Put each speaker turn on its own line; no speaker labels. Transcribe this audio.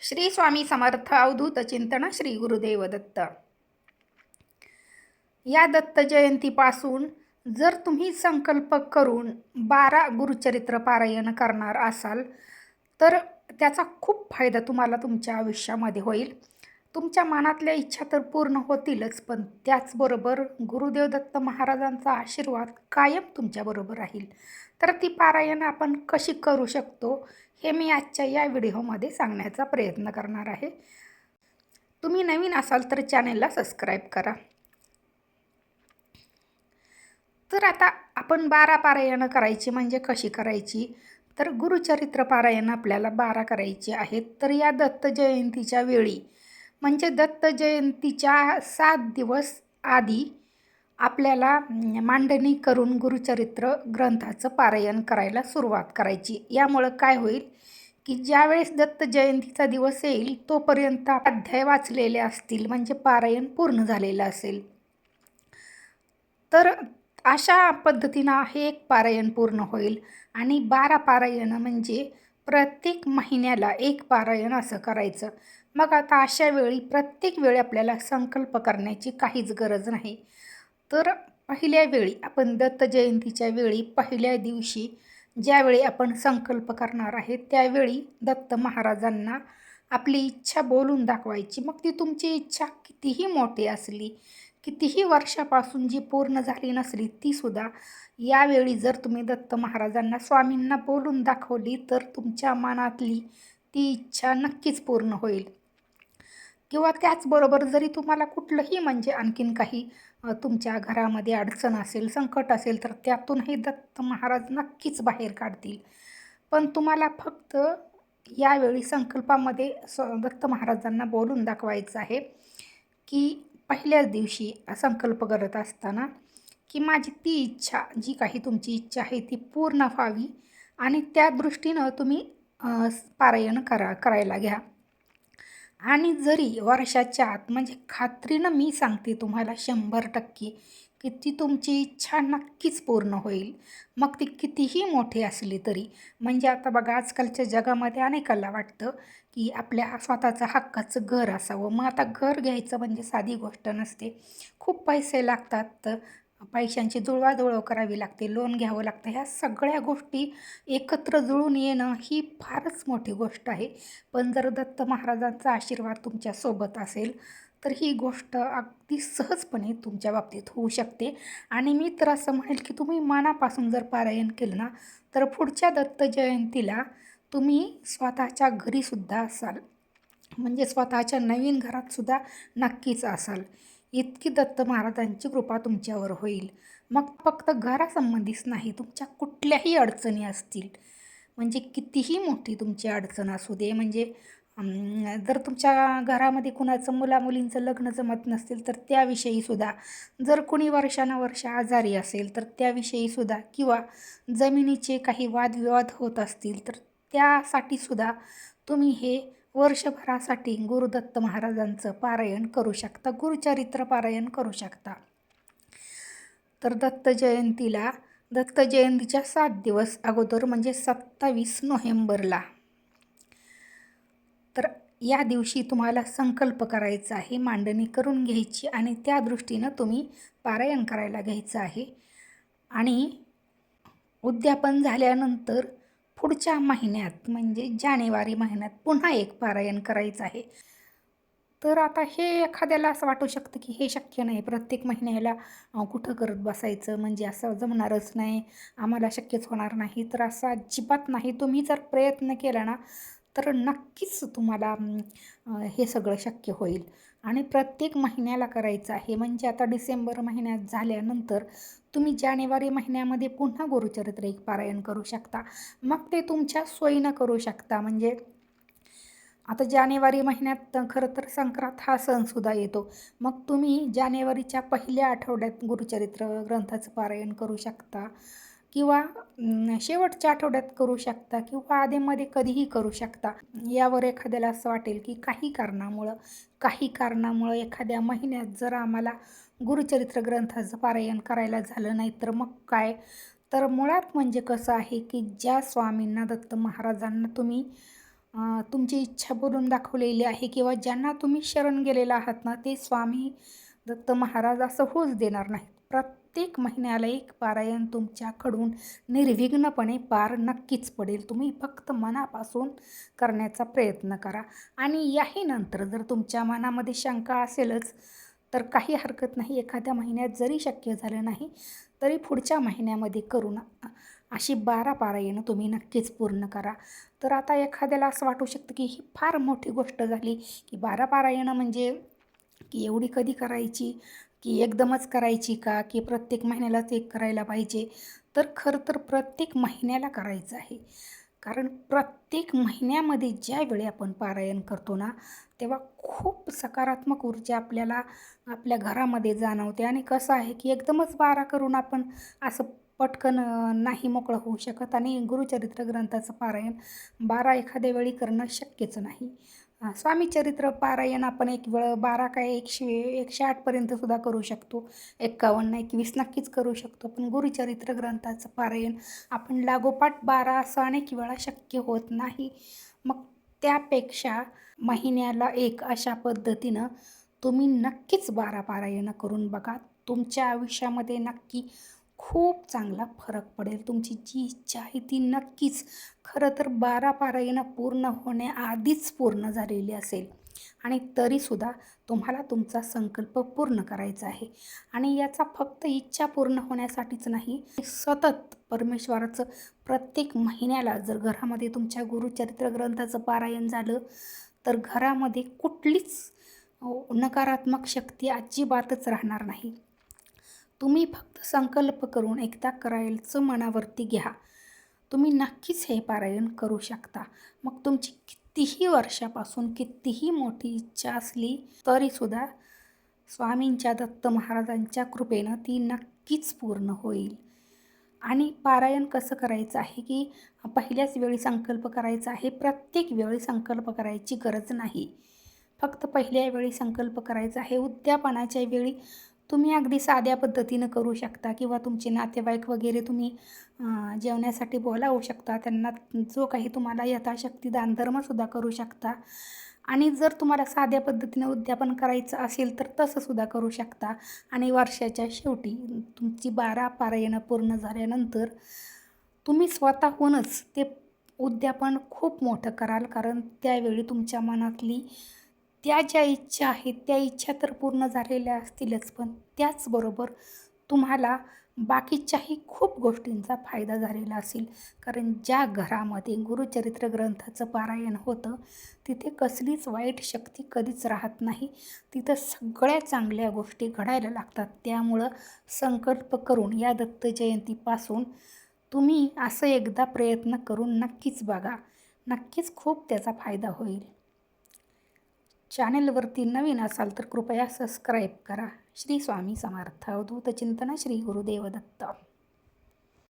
श्री स्वामी समर्थ अवधूत चिंतन श्री गुरुदेव दत्त. या दत्त जयंतीपासून जर तुम्ही संकल्प करून बारा गुरुचरित्र पारायण करणार असाल तर त्याचा खूप फायदा तुम्हाला तुमच्या आयुष्यामध्ये होईल. तुमच्या मनातल्या इच्छा तर पूर्ण होतीलच पण त्याचबरोबर गुरुदेव दत्त महाराजांचा आशीर्वाद कायम तुमच्याबरोबर राहील. तर ती पारायण आपण कशी करू शकतो हे मी आजच्या या व्हिडिओमध्ये सांगण्याचा प्रयत्न करणार आहे. तुम्ही नवीन असाल तर चॅनेलला सबस्क्राईब करा. तर आता आपण बारा पारायणं करायची म्हणजे कशी करायची? तर गुरुचरित्र पारायण आपल्याला बारा करायची आहेत. तर या दत्त जयंतीच्या वेळी म्हणजे दत्त जयंतीच्या सात दिवस आधी आपल्याला मांडणी करून गुरुचरित्र ग्रंथाचं पारायण करायला सुरुवात करायची. यामुळं काय होईल की ज्यावेळेस दत्त जयंतीचा दिवस येईल तोपर्यंत अध्याय वाचलेले असतील म्हणजे पारायण पूर्ण झालेलं असेल. तर अशा पद्धतीनं हे एक पारायण पूर्ण होईल. आणि बारा पारायणं म्हणजे प्रत्येक महिन्याला एक पारायण असं करायचं. मग आता अशा वेळी प्रत्येक वेळी आपल्याला संकल्प करण्याची काहीच गरज नाही. तर पहिल्या वेळी आपण दत्त जयंतीच्या वेळी पहिल्या दिवशी ज्यावेळी आपण संकल्प करणार आहे त्यावेळी दत्त महाराजांना आपली इच्छा बोलून दाखवायची. मग ती तुमची इच्छा कितीही मोठी असली कितीही वर्षापासून जी पूर्ण झाली नसली तीसुद्धा यावेळी जर तुम्ही दत्त महाराजांना स्वामींना बोलून दाखवली तर तुमच्या मनातली ती इच्छा नक्कीच पूर्ण होईल. किंवा त्याचबरोबर जरी तुम्हाला कुठलंही म्हणजे आणखीन काही तुमच्या घरामध्ये अडचण असेल संकट असेल तर त्यातूनही दत्त महाराज नक्कीच बाहेर काढतील. पण तुम्हाला फक्त यावेळी संकल्पामध्ये स दत्त महाराजांना बोलून दाखवायचं आहे की पहिल्याच दिवशी संकल्प करत असताना की माझी ती इच्छा जी काही तुमची इच्छा आहे ती पूर्ण व्हावी आणि त्या दृष्टीनं तुम्ही पारायण करा करायला घ्या. आणि जरी वर्षाच्या आत म्हणजे खात्रीनं मी सांगते तुम्हाला शंभर टक्के की ती तुमची इच्छा नक्कीच पूर्ण होईल. मग ती कितीही मोठी असली तरी म्हणजे आता बघा आजकालच्या जगामध्ये अनेकाला वाटतं की आपल्या स्वतःचं हक्काचं घर असावं. मग आता घर घ्यायचं म्हणजे साधी गोष्ट नसते. खूप पैसे लागतात पैशांची जुळवाजुळव करावी लागते लोन घ्यावं लागतं. ह्या सगळ्या गोष्टी एकत्र जुळून येणं ही फारच मोठी गोष्ट आहे. पण जर दत्त महाराजांचा आशीर्वाद तुमच्यासोबत असेल तर ही गोष्ट अगदी सहजपणे तुमच्या बाबतीत होऊ शकते. आणि मी तर असं म्हणेल की तुम्ही मनापासून जर पारायण केलं ना तर पुढच्या दत्त जयंतीला तुम्ही स्वतःच्या घरीसुद्धा असाल. म्हणजे स्वतःच्या नवीन घरातसुद्धा नक्कीच असाल. इतकी दत्त महाराजांची कृपा तुमच्यावर होईल. मग फक्त घरासंबंधीच नाही तुमच्या कुठल्याही अडचणी असतील. म्हणजे कितीही मोठी तुमची अडचण असू दे म्हणजे जर तुमच्या घरामध्ये कुणाचं मुलामुलींचं लग्न जमत नसतील तर त्याविषयीसुद्धा जर कुणी वर्षानुवर्ष आजारी असेल तर त्याविषयीसुद्धा किंवा जमिनीचे काही वादविवाद होत असतील तर त्यासाठीसुद्धा तुम्ही हे वर्षभरासाठी गुरुदत्त महाराजांचं पारायण करू शकता गुरुचरित्र पारायण करू शकता. तर दत्त जयंतीला दत्त जयंतीच्या सात दिवस अगोदर म्हणजे सत्तावीस नोव्हेंबरला. तर या दिवशी तुम्हाला संकल्प करायचा आहे मांडणी करून घ्यायची आणि त्या दृष्टीनं तुम्ही पारायण करायला घ्यायचं आहे. आणि उद्यापन झाल्यानंतर पुढच्या महिन्यात म्हणजे जानेवारी महिन्यात पुन्हा एक पारायण करायचं आहे. तर आता हे एखाद्याला असं वाटू शकतं की हे शक्य नाही. प्रत्येक महिन्याला कुठं करत बसायचं? म्हणजे असं जमणारच नाही. आम्हाला शक्यच होणार नाही. तर असं अजिबात नाही. तुम्ही जर प्रयत्न केला ना तर नक्कीच तुम्हाला हे सगळं शक्य होईल. आणि प्रत्येक महिन्याला करायचं आहे. म्हणजे आता डिसेंबर महिन्यात झाल्यानंतर तुम्ही जानेवारी महिन्यामध्ये पुन्हा गुरुचरित्र एक पारायण करू शकता. मग ते तुमच्या सोयीनं करू शकता. म्हणजे आता जानेवारी महिन्यात खरं तर संक्रांत हा सणसुद्धा येतो. मग तुम्ही जानेवारीच्या पहिल्या आठवड्यात गुरुचरित्र ग्रंथाचं पारायण करू शकता. किंवा शेवटच्या आठवड्यात करू शकता किंवा आधीमध्ये कधीही करू शकता. यावर एखाद्याला असं वाटेल की काही कारणामुळं काही कारणामुळं एखाद्या महिन्यात जर आम्हाला गुरुचरित्र ग्रंथाचं पारायण करायला झालं नाही तर मग काय? तर मुळात म्हणजे कसं आहे की ज्या स्वामींना दत्त महाराजांना तुम्ही तुमची इच्छा बोलून दाखवलेली आहे किंवा ज्यांना तुम्ही शरण गेलेला आहात ना ते स्वामी दत्त महाराज असं होऊच देणार नाहीत. प्रत्येक महिन्याला एक पारायण तुमच्याकडून निर्विघ्नपणे पार नक्कीच पडेल. तुम्ही फक्त मनापासून करण्याचा प्रयत्न करा. आणि याही नंतर जर तुमच्या मनामध्ये शंका असेलच तर काही हरकत नाही. एखाद्या महिन्यात जरी शक्य झालं नाही तरी पुढच्या महिन्यामध्ये करून अशी बारा पारायणं तुम्ही नक्कीच पूर्ण करा. तर आता एखाद्याला असं वाटू शकतं की ही फार मोठी गोष्ट झाली की बारा पारायणं म्हणजे की एवढी कधी करायची? की एकदमच करायची का? की प्रत्येक महिन्यालाच एक करायला पाहिजे? तर खरं तर प्रत्येक महिन्याला करायचं आहे. कारण प्रत्येक महिन्यामध्ये ज्यावेळी आपण पारायण करतो ना तेव्हा खूप सकारात्मक ऊर्जा आपल्याला आपल्या घरामध्ये जाणवते. आणि कसं आहे की एकदमच बारा करून आपण असं पटकन नाही मोकळं होऊ शकत. आणि गुरुचरित्र ग्रंथाचं पारायण बारा एखाद्या वेळी करणं शक्यच नाही. स्वामी चरित्र पारायण आपण एक वेळ बारा काय एकशे एकशे आठपर्यंत सुद्धा करू शकतो. एक्कावन्न एकवीस नक्कीच करू शकतो. पण गुरुचरित्र ग्रंथाचं पारायण आपण लागोपाठ बारा असं अनेक वेळा शक्य होत नाही. मग त्यापेक्षा महिन्याला एक अशा पद्धतीनं तुम्ही नक्कीच बारा पारायणं करून बघा. तुमच्या आयुष्यामध्ये नक्की खूप चांगला फरक पडेल. तुमची जी इच्छा आहे ती नक्कीच खरं तर बारा पारायणं पूर्ण होण्याआधीच पूर्ण झालेली असेल. आणि तरीसुद्धा तुम्हाला तुमचा संकल्प पूर्ण करायचा आहे. आणि याचा फक्त इच्छा पूर्ण होण्यासाठीच नाही सतत परमेश्वराचं प्रत्येक महिन्याला जर घरामध्ये तुमच्या गुरुचरित्र ग्रंथाचं पारायण झालं तर घरामध्ये कुठलीच नकारात्मक शक्ती अजिबातच राहणार नाही. तुम्ही फक्त संकल्प करून एकदा करायचं मनावरती घ्या. तुम्ही नक्कीच हे पारायण करू शकता. मग तुमची कितीही वर्षापासून कितीही मोठी इच्छा असली तरीसुद्धा स्वामींच्या दत्त महाराजांच्या कृपेनं ती नक्कीच पूर्ण होईल. आणि पारायण कसं करायचं आहे की पहिल्याच वेळी संकल्प करायचा आहे प्रत्येक वेळी संकल्प करायची गरज नाही. फक्त पहिल्या वेळी संकल्प करायचा आहे उद्यापनाच्या वेळी तुम्ही अगदी साध्या पद्धतीनं करू शकता किंवा तुमचे नातेवाईक वगैरे तुम्ही जेवण्यासाठी बोलावू शकता. त्यांना जो काही तुम्हाला यथाशक्ती दानधर्मसुद्धा करू शकता. आणि जर तुम्हाला साध्या पद्धतीनं उद्यापन करायचं असेल तर तसंसुद्धा करू शकता. आणि वर्षाच्या शेवटी तुमची बारा पारायणं पूर्ण झाल्यानंतर तुम्ही स्वतःहूनच ते उद्यापन खूप मोठं कराल. कारण त्यावेळी तुमच्या मनातली त्या ज्या इच्छा आहेत त्या इच्छा तर पूर्ण झालेल्या असतीलच पण त्याचबरोबर तुम्हाला बाकीच्याही खूप गोष्टींचा फायदा झालेला असेल. कारण ज्या घरामध्ये गुरुचरित्र ग्रंथाचं पारायण होतं तिथे कसलीच वाईट शक्ती कधीच राहत नाही. तिथं सगळ्या चांगल्या गोष्टी घडायला लागतात. त्यामुळं संकल्प करून या दत्त जयंतीपासून तुम्ही असं एकदा प्रयत्न करून नक्कीच बघा. नक्कीच खूप त्याचा फायदा होईल. चॅनेलवरती नवीन असाल तर कृपया सबस्क्राईब करा. श्री स्वामी समर्थ. अवधूत चिंतन श्री गुरुदेव दत्त